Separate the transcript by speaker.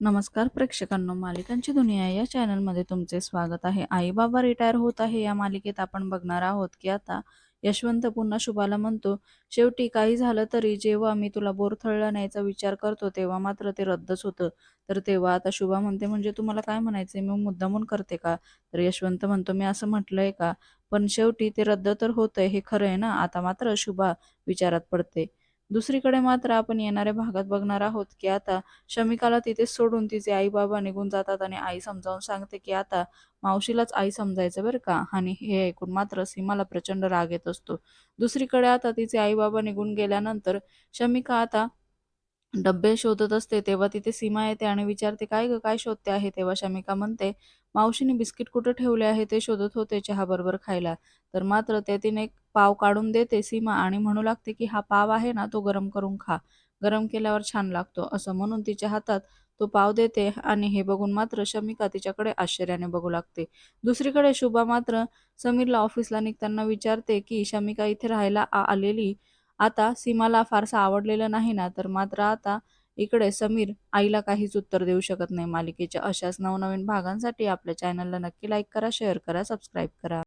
Speaker 1: नमस्कार प्रेक्षकांनो मालिकांची दुनिया या चॅनलमध्ये तुमचे स्वागत आहे. आई बाबा रिटायर होत आहे या मालिकेत आपण बघणार आहोत की आता यशवंत पुन्हा शुभाला म्हणतो शेवटी काही झालं तरी जेव्हा मी तुला बोरथळला न्यायचा विचार करतो तेव्हा मात्र ते रद्दच होतं. तर तेव्हा आता शुभा म्हणते म्हणजे तुम्हाला काय म्हणायचंय? मी मुद्दामून करते का? तर यशवंत म्हणतो मी असं म्हटलंय का? पण शेवटी ते रद्द तर होतंय हे खरं आहे ना? आता मात्र शुभा विचारात पडते. दुसरीकडे मात्र आपण येणाऱ्या भागात बघणार आहोत की आता शमिकाला तिथे सोडून तिचे आई बाबा निघून जातात आणि आई समजावून सांगते की आता मावशीलाच आई समजायचं बरं का? आणि हे ऐकून मात्र सीमाला प्रचंड राग येत असतो. दुसरीकडे आता तिचे आई बाबा निघून गेल्यानंतर शमिका आता डब्बे शोधत असते तेव्हा तिथे सीमा येते आणि विचारते काय ग काय शोधते आहे? तेव्हा शमिका म्हणते मावशीने बिस्किट कुठं ठेवले आहे ते शोधत होते चहा बरोबर खायला. तर मात्र त्यातील एक पाव काढून देते सीमा आणि म्हणू लागते की हा पाव आहे ना तो गरम करून खा. गरम केल्यावर छान लागतो. असं म्हणून तिच्या हातात तो पाव देते आणि हे बघून मात्र शमिका तिच्याकडे आश्चर्याने बघू लागते. दुसरीकडे शुभा मात्र समीरला ऑफिसला निघताना विचारते की शमिका इथे राहायला आ- आलेली आता सीमाला फारसं आवडलेलं नाही ना तर मात्र आता इकडे समीर आईला काहीच उत्तर देऊ शकत नाही मालिकेच्या अशाच नवनवीन भागांसाठी आपल्या चॅनलला नक्की लाईक करा शेअर करा सबस्क्राईब करा.